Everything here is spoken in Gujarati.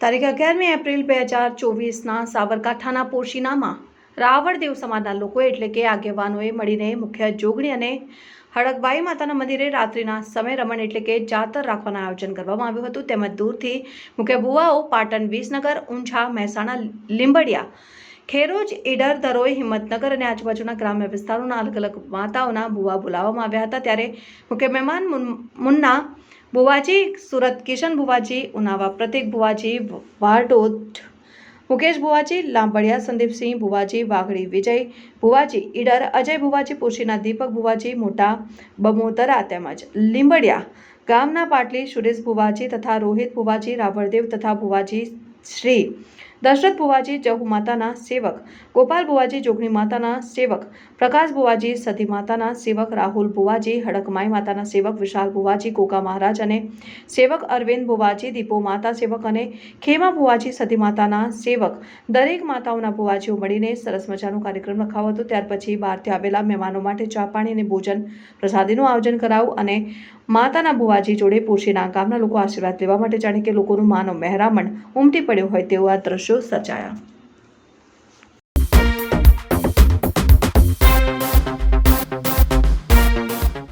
તારીખ અગિયારમી એપ્રિલ બે હજાર ચોવીસના સાબરકાંઠાના પોશીનામાં રાવળદેવ સમાજના લોકો એટલે કે આગેવાનોએ મળીને મુખ્ય જોગણી અને હડકબાઈ માતાના મંદિરે રાત્રિના સમય રમણ એટલે કે જાતર રાખવાના આયોજન કરવામાં આવ્યું હતું. તેમજ દૂરથી મુખ્ય ભુવાઓ પાટણ વિસનગર, ઊંઝા, મહેસાણા, લીંબડિયા, ખેરોજ, ઈડર દરોઈ હિંમતનગર અને આજુબાજુના ગ્રામ્ય વિસ્તારોના અલગ અલગ માતાઓના ભુવા બોલાવવામાં આવ્યા હતા. ત્યારે મુખ્ય મહેમાન મુન- મુન્ના ભુવાજી, સુરત કિશન ભુવાજી, ઉનાવા પ્રતિક ભુવાજી વાડોદ મુકેશ ભુવાજી, લાંબડિયા સંદીપસિંહ ભુવાજી, વાઘડી વિજય ભુવાજી, ઈડર અજય ભુવાજી પોશીના દીપક ભુવાજી, મોટા બમોદરા તેમજ લીંબડિયા ગામના પાટલી સુરેશ ભુવાજી તથા રોહિત ભુવાજી, રાવળદેવ તથા ભુવાજી શ્રી દશરથ ભુવાજી જહુ માતાના સેવક, ગોપાલ ભુવાજી જોગણી માતાના સેવક, પ્રકાશ ભુવાજી સતી માતાના સેવક, રાહુલ ભુવાજી હડકમાઈ માતાના સેવક, વિશાલ ભુવાજી ગોગા મહારાજ અને સેવક અરવિંદ ભુવાજી દીપો માતા સેવક અને ખેમા ભુવાજી સતી માતાના સેવક. દરેક માતાઓના ભુવાજીઓ મળીને સરસ મજાનો કાર્યક્રમ રખાવો હતો. ત્યાર પછી બહારથી આવેલા મહેમાનો માટે ચા પાણી અને ભોજન પ્રસાદીનું આયોજન કરાવું અને માતાના ભુવાજી જોડે પોશીના ગામના લોકો આશીર્વાદ લેવા માટે જાણે કે લોકોનું માનો મહેરામણ ઉમટી પડ્યો હોય તેવા દ્રશ્યો સર્જાયા.